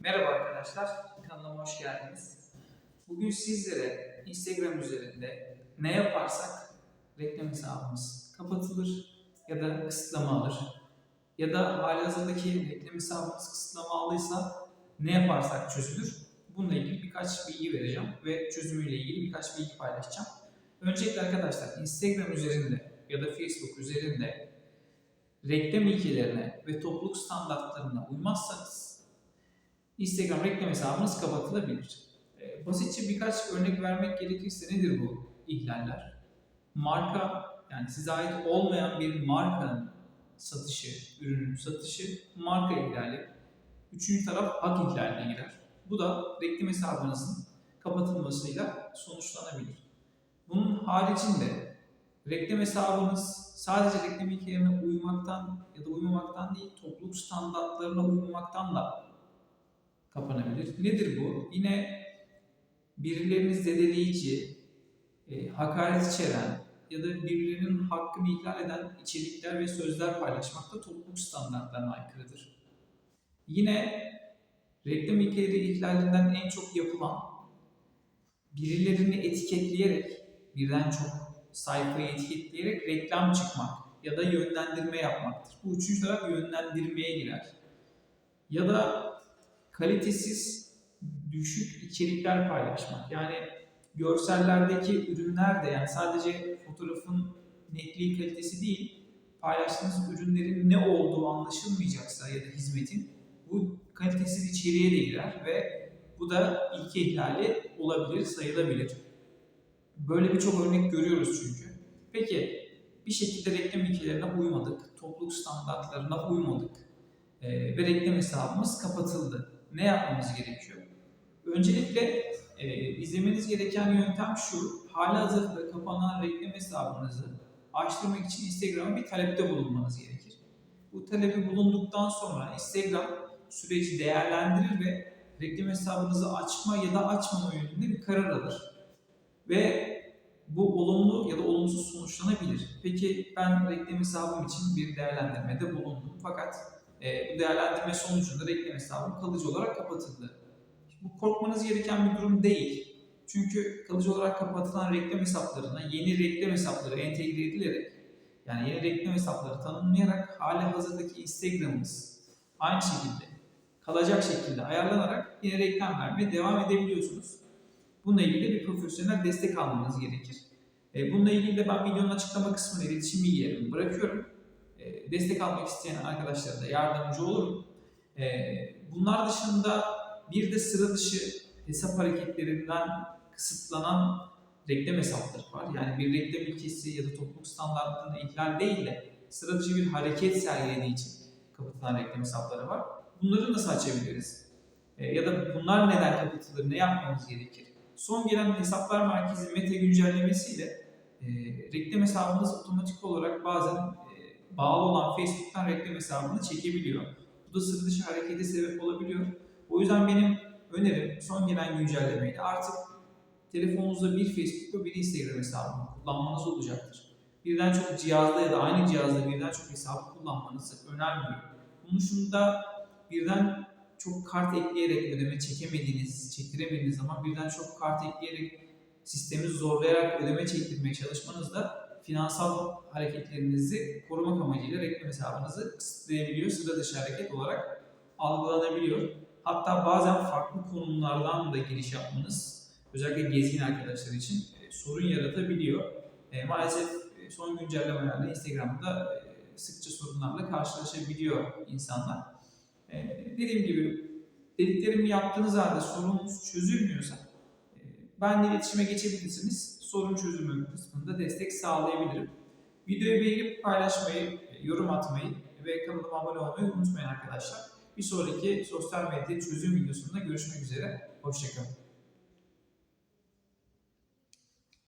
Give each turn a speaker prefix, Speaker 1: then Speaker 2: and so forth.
Speaker 1: Merhaba arkadaşlar, kanalıma hoş geldiniz. Bugün sizlere Instagram üzerinde ne yaparsak reklam hesabımız kapatılır ya da kısıtlama alır ya da halihazırdaki reklam hesabımız kısıtlama aldıysa ne yaparsak çözülür. Bununla ilgili birkaç bilgi vereceğim ve çözümüyle ilgili birkaç bilgi paylaşacağım. Öncelikle arkadaşlar Instagram üzerinde ya da Facebook üzerinde reklam ilkelerine ve topluluk standartlarına uymazsanız Instagram reklam hesabınız kapatılabilir. Ee, basitçe birkaç örnek vermek gerekirse nedir bu ihlaller? Marka yani size ait olmayan bir markanın satışı, ürünün satışı marka ihlali. Üçüncü taraf hak ihlaline girer. Bu da reklam hesabınızın kapatılmasıyla sonuçlanabilir. Bunun haricinde reklam hesabınız sadece reklam ilkelerine uymaktan ya da uymamaktan değil, topluluk standartlarına uymamaktan da kapanabilir. Nedir bu? Yine birilerini zedeleyici, e, hakaret içeren ya da birilerinin hakkını ihlal eden içerikler ve sözler paylaşmak da topluluk standartlarına aykırıdır. Yine reklam ilkeleri ihlalinden en çok yapılan birilerini etiketleyerek, birden çok sayfayı etiketleyerek reklam çıkmak ya da yönlendirme yapmaktır. Bu üçüncü taraf yönlendirmeye girer. Ya da kalitesiz, düşük içerikler paylaşmak. Yani görsellerdeki ürünler de yani sadece fotoğrafın netliği kalitesi değil, paylaştığınız ürünlerin ne olduğu anlaşılmayacaksa ya da hizmetin bu kalitesiz içeriğe de girer ve bu da ilke ihlali olabilir, sayılabilir. Böyle birçok örnek görüyoruz çünkü. Peki bir şekilde reklam ilkelerine uymadık, topluluk standartlarına uymadık ee, ve reklam hesabımız kapatıldı. Ne yapmamız gerekiyor? Öncelikle e, izlemeniz gereken yöntem şu, hali hazırda kapanan reklam hesabınızı açtırmak için Instagram'a bir talepte bulunmanız gerekir. Bu talebi bulunduktan sonra Instagram süreci değerlendirir ve reklam hesabınızı açma ya da açmama yönünde bir karar alır. Ve bu olumlu ya da olumsuz sonuçlanabilir. Peki ben reklam hesabım için bir değerlendirmede bulundum. Fakat e, bu değerlendirme sonucunda reklam hesabım kalıcı olarak kapatıldı. Bu korkmanız gereken bir durum değil. Çünkü kalıcı olarak kapatılan reklam hesaplarına yeni reklam hesapları entegre edilerek yani yeni reklam hesapları tanımlayarak hali hazırdaki Instagram'ınız aynı şekilde kalacak şekilde ayarlanarak yine reklam vermeye devam edebiliyorsunuz. Bununla ilgili bir profesyonel destek almanız gerekir. E, bununla ilgili de ben videonun açıklama kısmına iletişim bilgilerimi bırakıyorum. E, destek almak isteyen arkadaşlara da yardımcı olurum. E, bunlar dışında bir de sıra dışı hesap hareketlerinden kısıtlanan reklam hesapları var. Yani bir reklam ilkesi ya da topluluk standartlarını ihlal değil de sıra dışı bir hareket sergilediği için kapatılan reklam hesapları var. Bunları nasıl açabiliriz? E, ya da bunlar neden kapatılır, ne yapmamız gerekir? Son gelen hesaplar merkezi meta güncellemesiyle e, reklam hesabınız otomatik olarak bazen bağlı olan Facebook'tan reklam hesabını çekebiliyor. Bu da sıra dışı harekete sebep olabiliyor. O yüzden benim önerim son gelen güncellemeyle artık telefonunuzda bir Facebook ve bir Instagram hesabını kullanmanız olacaktır. Birden çok cihazda ya da aynı cihazda birden çok hesabı kullanmanızı önermiyorum. Bunun dışında birden çok kart ekleyerek ödeme çekemediğiniz, çektiremediğiniz zaman birden çok kart ekleyerek sistemi zorlayarak ödeme çektirmeye çalışmanız da finansal hareketlerinizi korumak amacıyla reklam hesabınızı kısıtlayabiliyor. Sıra dışı hareket olarak algılanabiliyor. Hatta bazen farklı konumlardan da giriş yapmanız özellikle gezgin arkadaşlar için e, sorun yaratabiliyor. E, maalesef e, son güncellemelerle Instagram'da e, sıkça sorunlarla karşılaşabiliyor insanlar. E, dediğim gibi dediklerimi yaptığınız halde sorununuz çözülmüyorsa e, benimle iletişime geçebilirsiniz. Sorun çözümü kısmında destek sağlayabilirim. Videoyu beğenip paylaşmayı, yorum atmayı ve kanalıma abone olmayı unutmayın arkadaşlar. Bir sonraki sosyal medya çözüm videosunda görüşmek üzere. Hoşçakalın.